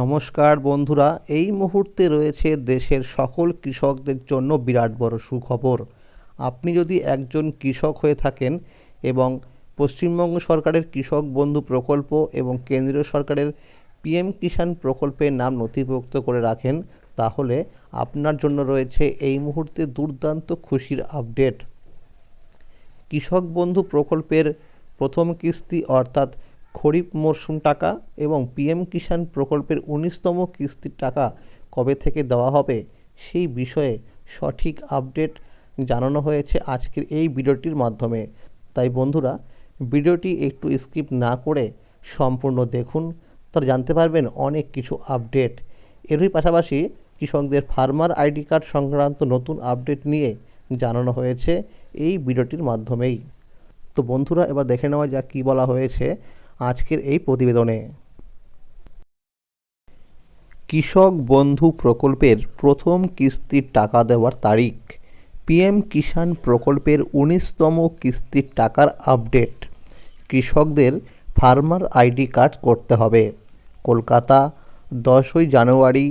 নমস্কার বন্ধুরা, এই মুহূর্তে রয়েছে দেশের সকল কৃষকদের জন্য বিরাট বড় সুখবর। আপনি যদি একজন কৃষক হয়ে থাকেন এবং পশ্চিমবঙ্গ সরকারের কৃষক বন্ধু প্রকল্প এবং কেন্দ্রীয় সরকারের পিএম কিষাণ প্রকল্পের নাম নথিভুক্ত করে রাখেন, তাহলে আপনার জন্য রয়েছে এই মুহূর্তে দুর্দান্ত খুশির আপডেট। কৃষক বন্ধু প্রকল্পের প্রথম কিস্তি অর্থাৎ খরিফ মরশুম টাকা এবং পিএম কিষাণ প্রকল্পের উনিশতম কিস্তির টাকা কবে থেকে দেওয়া হবে সেই বিষয়ে সঠিক আপডেট জানানো হয়েছে আজকের এই ভিডিওটির মাধ্যমে। তাই বন্ধুরা, ভিডিওটি একটু স্কিপ না করে সম্পূর্ণ দেখুন। তারা জানতে পারবেন অনেক কিছু আপডেট। এরই পাশাপাশি কৃষকদের ফার্মার আইডি কার্ড সংক্রান্ত নতুন আপডেট নিয়ে জানানো হয়েছে এই ভিডিওটির মাধ্যমেই। তো বন্ধুরা, এবার দেখে নেওয়া যাক কী বলা হয়েছে। আজকের এই প্রতিবেদনে। কৃষক বন্ধু প্রকল্পের প্রথম কিস্তির টাকা দেওয়ার তারিখ। পিএম কিষাণ প্রকল্পের উনিশতম কিস্তির টাকার আপডেট। কৃষকদের ফার্মার আইডি কার্ড করতে হবে। কলকাতা, দশই জানুয়ারি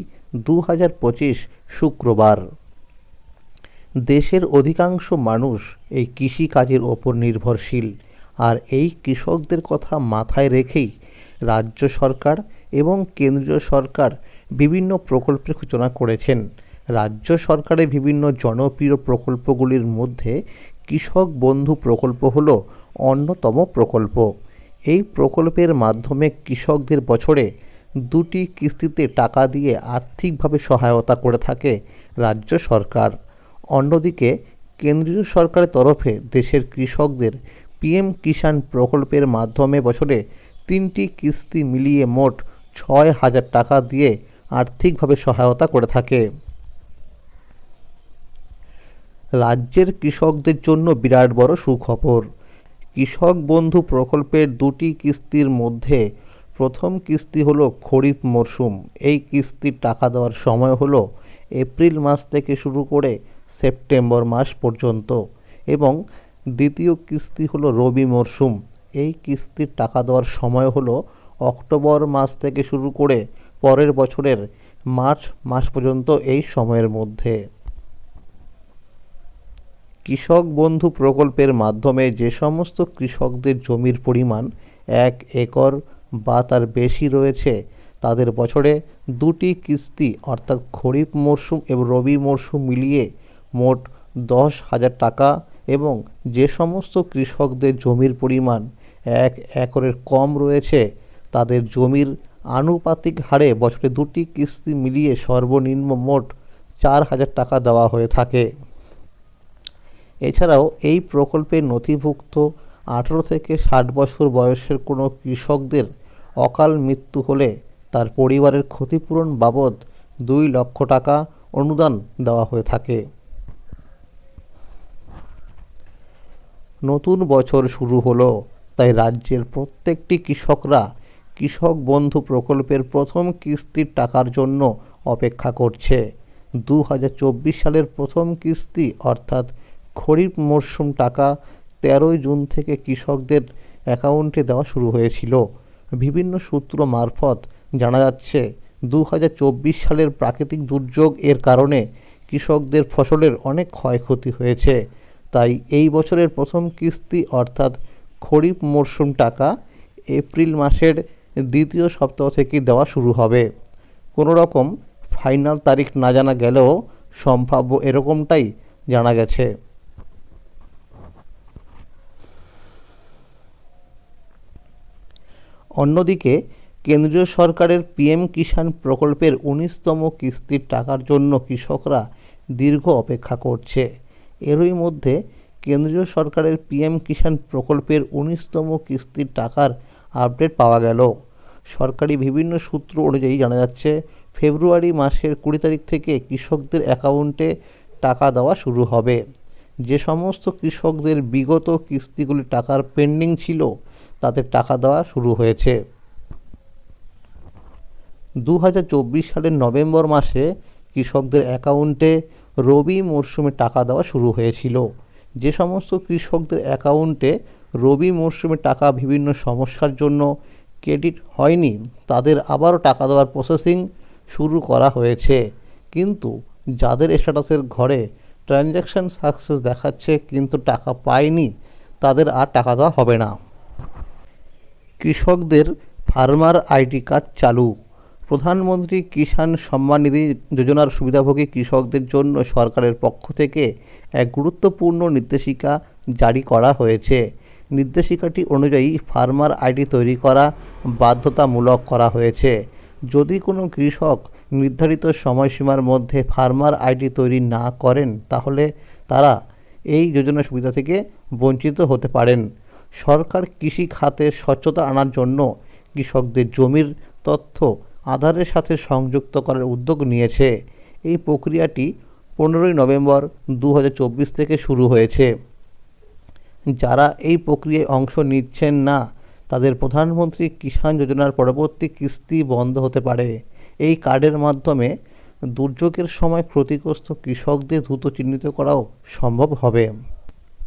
দু হাজার পঁচিশ শুক্রবার। দেশের অধিকাংশ মানুষ এই কৃষিকাজের ওপর নির্ভরশীল। আর এই কৃষকদের কথা মাথায় রেখেই রাজ্য সরকার এবং কেন্দ্রীয় সরকার বিভিন্ন প্রকল্পের সূচনা করেছেন। রাজ্য সরকারের বিভিন্ন জনপ্রিয় প্রকল্পগুলির মধ্যে কৃষক বন্ধু প্রকল্প হল অন্যতম প্রকল্প। এই প্রকল্পের মাধ্যমে কৃষকদের বছরে দুটি কিস্তিতে টাকা দিয়ে আর্থিকভাবে সহায়তা করে থাকে রাজ্য সরকার। অন্যদিকে কেন্দ্রীয় সরকারের তরফে দেশের কৃষকদের পিএম কিষাণ প্রকল্পের মাধ্যমে বছরে তিনটি কিস্তি মিলিয়ে মোট ছয় হাজার টাকা দিয়ে আর্থিকভাবে সহায়তা করে থাকে। রাজ্যের কৃষকদের জন্য বিরাট বড় সুখবর। কৃষক বন্ধু প্রকল্পের দুটি কিস্তির মধ্যে প্রথম কিস্তি হলো খরিফ মরশুম এই কিস্তির টাকা দেওয়ার সময় হলো এপ্রিল মাস থেকে শুরু করে সেপ্টেম্বর মাস পর্যন্ত এবং দ্বিতীয় কিস্তি হলো রবি মরশুম এই কিস্তির টাকা দেওয়ার সময় হলো অক্টোবর মাস থেকে শুরু করে পরের বছরের মার্চ মাস পর্যন্ত এই সময়ের মধ্যে। কৃষক বন্ধু প্রকল্পের মাধ্যমে যে সমস্ত কৃষকদের জমির পরিমাণ এক একর বা তার বেশি রয়েছে, তাদের বছরে দুটি কিস্তি অর্থাৎ খরিফ মরশুম এবং রবি মরশুম মিলিয়ে মোট দশ হাজার টাকা এবং যে সমস্ত কৃষকদের জমির পরিমাণ এক একরের কম রয়েছে, তাদের জমির আনুপাতিক হারে বছরে দুটি কিস্তি মিলিয়ে সর্বনিম্ন মোট চার হাজার টাকা দেওয়া হয়ে থাকে। এছাড়াও এই প্রকল্পে নথিভুক্ত আঠেরো থেকে ষাট বছর বয়সের কোনো কৃষকদের অকাল মৃত্যু হলে তার পরিবারের ক্ষতিপূরণ বাবদ দুই লক্ষ টাকা অনুদান দেওয়া হয়ে থাকে। নতুন বছর শুরু হলো। তাই রাজ্যের প্রত্যেকটি কৃষকরা কৃষক বন্ধু প্রকল্পের প্রথম কিস্তির টাকার জন্য অপেক্ষা করছে। দু হাজার চব্বিশ সালের প্রথম কিস্তি, অর্থাৎ খরিফ মরশুম টাকা, তেরোই জুন থেকে কৃষকদের অ্যাকাউন্টে দেওয়া শুরু হয়েছিল। বিভিন্ন সূত্র মারফত জানা যাচ্ছে দু হাজার চব্বিশ সালের প্রাকৃতিক দুর্যোগ এর কারণে কৃষকদের ফসলের অনেক ক্ষয়ক্ষতি হয়েছে। তাই এই বছরের প্রথম কিস্তি অর্থাৎ খরিফ মরশুম টাকা এপ্রিল মাসের দ্বিতীয় সপ্তাহ থেকে দেওয়া শুরু হবে। কোনো রকম ফাইনাল তারিখ না জানা গেলেও সম্ভাব্য এরকমটাই জানা গেছে। অন্যদিকে কেন্দ্রীয় সরকারের পিএম কিষাণ প্রকল্পের উনিশতম কিস্তির টাকার জন্য কৃষকরা দীর্ঘ অপেক্ষা করছে। এরই মধ্যে কেন্দ্রীয় সরকারের পিএম কিষাণ প্রকল্পের উনিশতম কিস্তির টাকার আপডেট পাওয়া গেল। সরকারি বিভিন্ন সূত্র অনুযায়ী জানা যাচ্ছে, ফেব্রুয়ারি মাসের কুড়ি তারিখ থেকে কৃষকদের অ্যাকাউন্টে টাকা দেওয়া শুরু হবে। যে সমস্ত কৃষকদের বিগত কিস্তিগুলি টাকার পেন্ডিং ছিল তাদের টাকা দেওয়া শুরু হয়েছে। দু হাজার চব্বিশ সালের নভেম্বর মাসে কৃষকদের অ্যাকাউন্টে রবি মরশুমে টাকা দেওয়া শুরু হয়েছিল। যে সমস্ত কৃষকদের অ্যাকাউন্টে রবি মরশুমে টাকা বিভিন্ন সমস্যার জন্য ক্রেডিট হয়নি, তাদের আবারও টাকা দেওয়ার প্রসেসিং শুরু করা হয়েছে। কিন্তু যাদের স্ট্যাটাসের ঘরে ট্রানজ্যাকশান সাকসেস দেখাচ্ছে কিন্তু টাকা পায়নি, তাদের আর টাকা দেওয়া হবে না। কৃষকদের ফার্মার আইডি কার্ড চালু। প্রধানমন্ত্রী কিষাণ সম্মান নিধি যোজনার সুবিধাভোগী কৃষকদের জন্য সরকারের পক্ষ থেকে এক গুরুত্বপূর্ণ নির্দেশিকা জারি করা হয়েছে। নির্দেশিকাটি অনুযায়ী ফার্মার আইডি তৈরি করা বাধ্যতামূলক করা হয়েছে। যদি কোনো কৃষক নির্ধারিত সময়সীমার মধ্যে ফার্মার আইডি তৈরি না করেন, তাহলে তারা এই যোজনার সুবিধা থেকে বঞ্চিত হতে পারেন। সরকার কৃষি খাতে স্বচ্ছতা আনার জন্য কৃষকদের জমির তথ্য আধারের সাথে সংযুক্ত করার উদ্যোগ নিয়েছে। এই প্রক্রিয়াটি পনেরোই নভেম্বর দু হাজার চব্বিশ থেকে শুরু হয়েছে। যারা এই প্রক্রিয়ায় অংশ নিচ্ছেন না, তাদের প্রধানমন্ত্রী কিষাণ যোজনার পরবর্তী কিস্তি বন্ধ হতে পারে। এই কার্ডের মাধ্যমে দুর্যোগের সময় ক্ষতিগ্রস্ত কৃষকদের দ্রুত চিহ্নিত করাও সম্ভব হবে।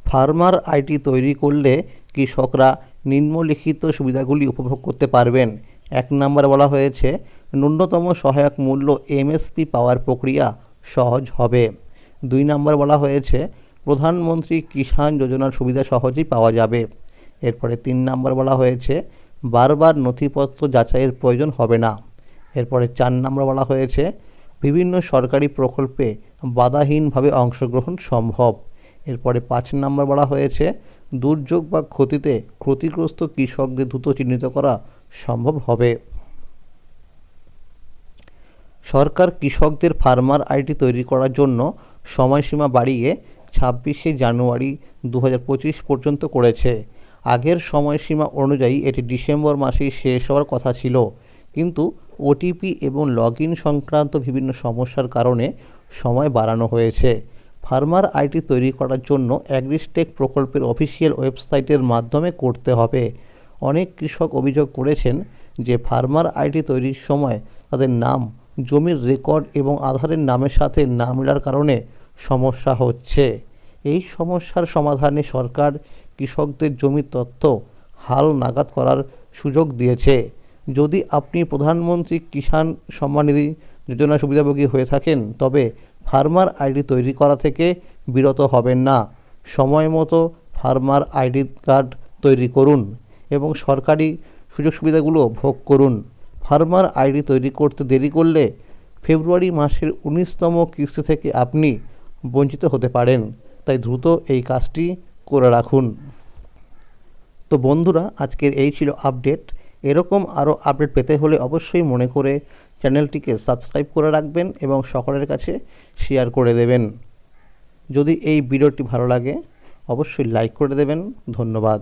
ফার্মার আইডি তৈরি করলে কৃষকরা নিম্নলিখিত সুবিধাগুলি উপভোগ করতে পারবেন। এক নম্বরে বলা হয়েছে, ন্যূনতম সহায়ক মূল্য এমএসপি পাওয়ার প্রক্রিয়া সহজ হবে। দুই নম্বর বলা হয়েছে, প্রধানমন্ত্রী কিষাণ যোজনার সুবিধা সহজেই পাওয়া যাবে। এরপরে তিন নম্বর বলা হয়েছে, বারবার নথিপত্র যাচাইয়ের প্রয়োজন হবে না। এরপরে চার নম্বর বলা হয়েছে, বিভিন্ন সরকারি প্রকল্পে বাধাহীনভাবে অংশগ্রহণ সম্ভব। এরপরে পাঁচ নম্বর বলা হয়েছে, দুর্যোগ বা ক্ষতিতে ক্ষতিগ্রস্ত কৃষকদের দ্রুত চিহ্নিত করা সম্ভব হবে। সরকার কৃষকদের ফার্মার আইডি তৈরি করার জন্য সময়সীমা বাড়িয়ে ছাব্বিশে জানুয়ারি দু হাজার পঁচিশ পর্যন্ত করেছে। আগের সময়সীমা অনুযায়ী এটি ডিসেম্বর মাসেই শেষ হওয়ার কথা ছিল। কিন্তু ওটিপি এবং লগ সংক্রান্ত বিভিন্ন সমস্যার কারণে সময় বাড়ানো হয়েছে। ফার্মার আইডি তৈরি করার জন্য অ্যাগ্রিস্টেক প্রকল্পের অফিসিয়াল ওয়েবসাইটের মাধ্যমে করতে হবে। অনেক কৃষক অভিযোগ করেছেন যে ফার্মার আইডি তৈরির সময় তাদের নাম, জমির রেকর্ড এবং আধারের নামের সাথে না মেলার কারণে সমস্যা হচ্ছে। এই সমস্যার সমাধানে সরকার কৃষকদের জমির তথ্য হাল নাগাদ করার সুযোগ দিয়েছে। যদি আপনি প্রধানমন্ত্রী কিষাণ সম্মান নিধি যোজনা সুবিধাভোগী হয়ে থাকেন, তবে ফার্মার আইডি তৈরি করা থেকে বিরত হবেন না। সময় মতো ফার্মার আইডি কার্ড তৈরি করুন। এবং সরকারি সুযোগ সুবিধাগুলো ভোগ করুন। ফার্মার আইডি তৈরি করতে দেরি করলে ফেব্রুয়ারি মাসের উনিশতম কিস্তি থেকে আপনি বঞ্চিত হতে পারেন। তাই দ্রুত এই কাজটি করে রাখুন। তো বন্ধুরা, আজকের এই ছিল আপডেট। এরকম আরও আপডেট পেতে হলে অবশ্যই মনে করে চ্যানেলটিকে সাবস্ক্রাইব করে রাখবেন এবং সকলের কাছে শেয়ার করে দেবেন। যদি এই ভিডিওটি ভালো লাগে, অবশ্যই লাইক করে দেবেন। ধন্যবাদ।